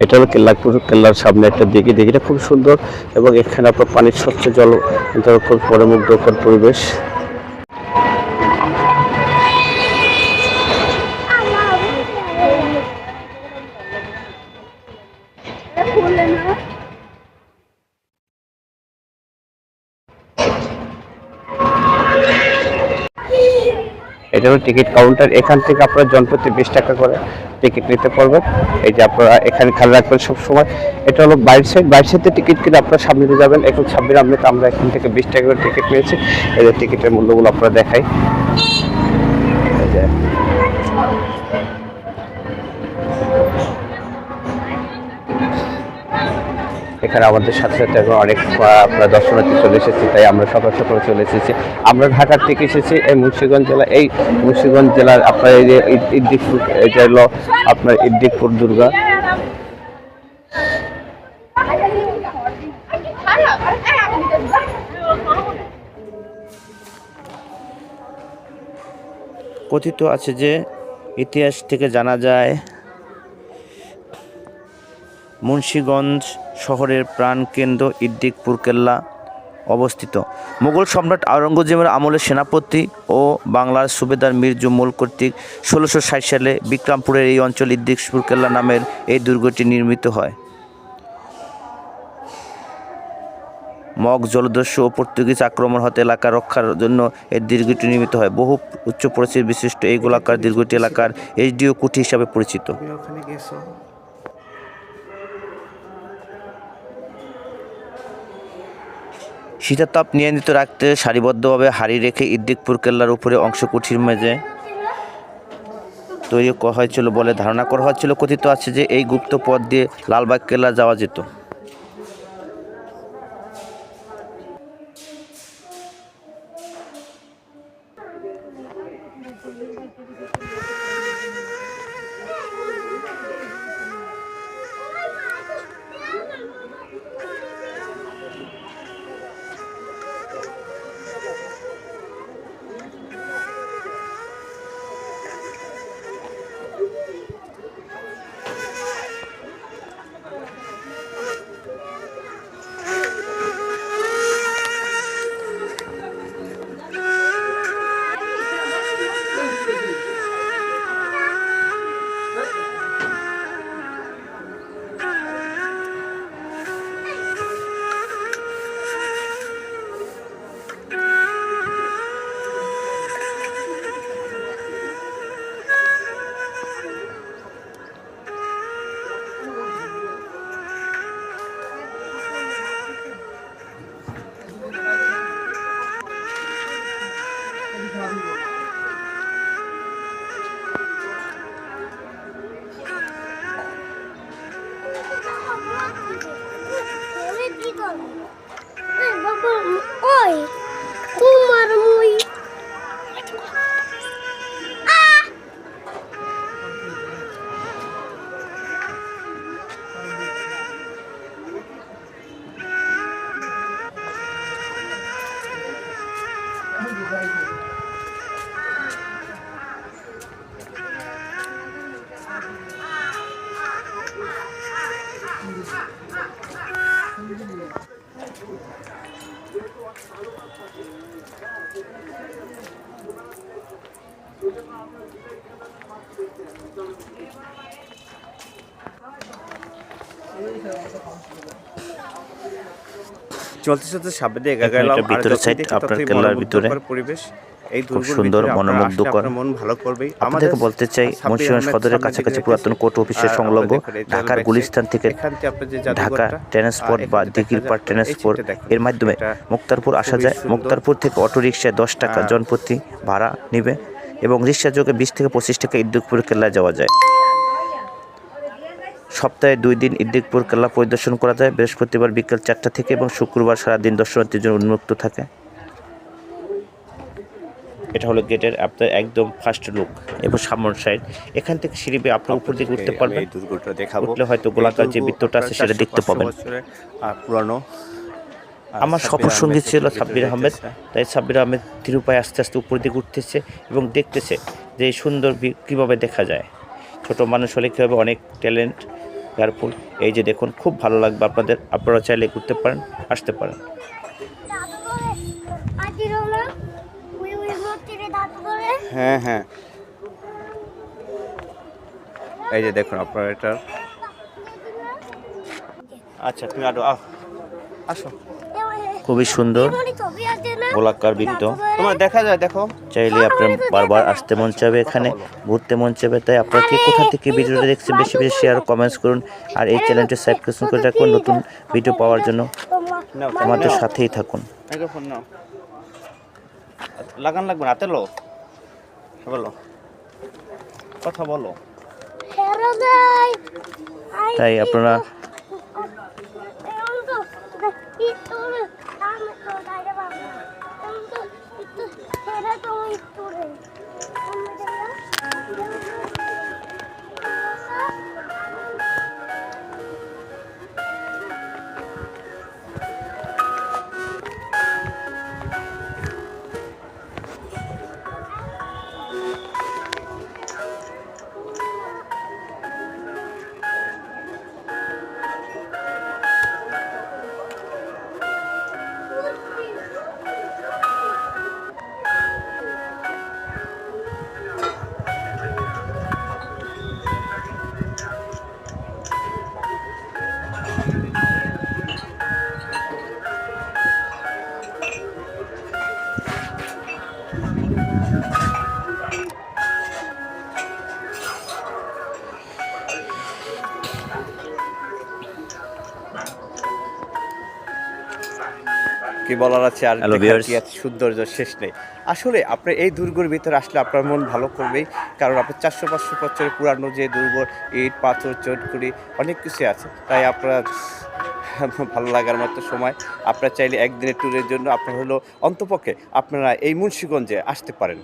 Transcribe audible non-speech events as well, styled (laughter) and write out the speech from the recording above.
এটা হলো কেল্লাপুর কেল্লার সামনে একটা দিঘি। দিঘিটা খুব সুন্দর এবং এখানে আপনার পানির স্বচ্ছ জল এটা খুব পরমুগ্ধকর পরিবেশ। এটা টিকিট কাউন্টার এখান থেকে আপনারা জনপ্রতি বিশ টাকা করে টিকিট নিতে পারবেন। এই যে আপনারা এখানে খেয়াল রাখবেন সবসময়। এটা হলো বাইর সাইড। বাইর সাইডে টিকিট কিনে আপনারা সামনে যাবেন। এখন ছাব্বিশ আপনি আমরা এখান থেকে বিশ টাকা করে টিকিট নিয়েছি। এই যে টিকিটের মূল্যগুলো আপনারা দেখাই। এখানে আমাদের সাথে সাথে এখন অনেক আপনার দর্শনার্থী চলে এসেছে, তাই আমরা সকাল সকালে চলে এসেছি। আমরা ঢাকার থেকে এসেছি এই মুন্সিগঞ্জ জেলা, এই মুন্সিগঞ্জ জেলার আপনার এই যে ইদ- ইদ্দিকপুর এটা হলো আপনার ইদ্দিকপুর দুর্গা। কথিত আছে যে ইতিহাস থেকে জানা যায় মুন্সীগঞ্জ শহরের প্রাণকেন্দ্র ইদ্দিকপুর কেল্লা অবস্থিত। মুঘল সম্রাট আওরঙ্গজেবের আমলে সেনাপতি ও বাংলার সুবেদার মীর জুমুল কর্তৃক ষোলোশো সালে বিক্রমপুরের এই অঞ্চল ইদ্দিকপুর কেল্লা নামের এই দুর্গটি নির্মিত হয়। মগ জলদস্যু ও পর্তুগিজ আক্রমণ হতে এলাকা রক্ষার জন্য এই দীর্ঘটি নির্মিত হয়। বহু উচ্চ পরিচিতি বিশিষ্ট এই গোলাকার দীর্ঘটি এলাকার এইচডিও কুঠি হিসাবে পরিচিত। শীতাতাপ নিয়ন্ত্রিত রাখতে সারিবদ্ধভাবে হাড়ি রেখে ইদ্দিকপুর কেল্লার উপরে অংশ কুঠির মেঝে তৈরি হয়েছিল বলে ধারণা করা হয়েছিল। কথিত আছে যে এই গুপ্ত পথ দিয়ে লালবাগ কেল্লা যাওয়া যেত। ওই। চলতে চলতে সামনে দিয়ে এগিয়ে গেলাম আপনার কেল্লার ভিতরে পরিবেশ এই খুব সুন্দর, ভিতরে আপনারা আসলে মনোমুগ্ধকর। মন ভালো করবেই। আপনাদেরকে বলতে চাই মুন্সিগঞ্জ সদরের কাছাকাছি পুরাতন কোর্ট অফিসের সংলগ্ন ঢাকার গুলিস্তান থেকে ঢাকা ট্রান্সপোর্ট বা ট্রান্সপোর্ট এর মাধ্যমে মুক্তারপুর আসা যায়। মুক্তারপুর থেকে অটো রিক্সায় দশ টাকা জনপ্রতি ভাড়া নিবে এবং রিক্সা যোগে বিশ থেকে পঁচিশ টাকা ইদ্দিকপুর কেল্লায় যাওয়া যায়। সপ্তাহে দুই দিন ইদ্দিকপুর কেল্লা পরিদর্শন করা যায়। বৃহস্পতিবার বিকেল চারটা থেকে এবং শুক্রবার সারাদিন দর্শনার্থীর জন্য উন্মুক্ত থাকে। এটা হলো গেটের আপনার একদম ফার্স্ট লুক এবং সামন সাইড এখান থেকে সিঁড়ি বেয়ে আপনার উপর দিকে উঠতে পারবেন। দুর্গটা দেখাবো। উঠলে হয়তো গোলাকার যে বৃত্তটা আছে সেটা দেখতে পাবেন। আর পুরানো। আমার সফর সঙ্গী ছিল সাব্বির আহমেদ তাই সাব্বির আহমেদ তিরুপায় আস্তে আস্তে উপর দিকে উঠতেছে এবং দেখতেছে যে এই সুন্দর কীভাবে দেখা যায়। ছোট মানুষ হলে কীভাবে অনেক ট্যালেন্ট এয়ারফুল এই যে দেখুন, খুব ভালো লাগবে আপনাদের। আপনারা চাইলে ঘুরতে পারেন, আসতে পারেন। হ্যাঁ হ্যাঁ। এই যে দেখুন আপনার এটা। আচ্ছা তুমি আরও আসো। খুবই সুন্দর গোলাকার বৃত্ত তোমার দেখা যায় দেখো। চাইলে আপনার বারবার আসতে মন চাবে এখানে ঘুরতে মন চাবে তাই আপনারা কে কোথা থেকে ভিডিওটা দেখছেন বেশি বেশি শেয়ার কমেন্টস করুন আর এই চ্যানেলটি সাবস্ক্রিপশন করে রাখুন নতুন ভিডিও পাওয়ার জন্য। নাও আমাদের সাথেই থাকুন। মাইক্রোফোন নাও। লাগান লাগবে না হাতে লো। বলো। কথা বলো। হেরো যাই তাই আপনারা কি বলার আছে আর সৌন্দর্য শেষ নেই। আসলে আপনি এই দুর্গের ভিতরে আসলে আপনার মন ভালো করবেই কারণ আপনার চারশো পাঁচশো বছরের পুরানো যে দুর্গ ইট পাথর চটকুড়ি অনেক কিছু আছে। তাই আপনার (laughs) ভালো লাগার মতো সময়। আপনার চাইলে একদিনের ট্যুরের জন্য আপনার হলো অন্তপক্ষে আপনারা এই মুন্সীগঞ্জে আসতে পারেন।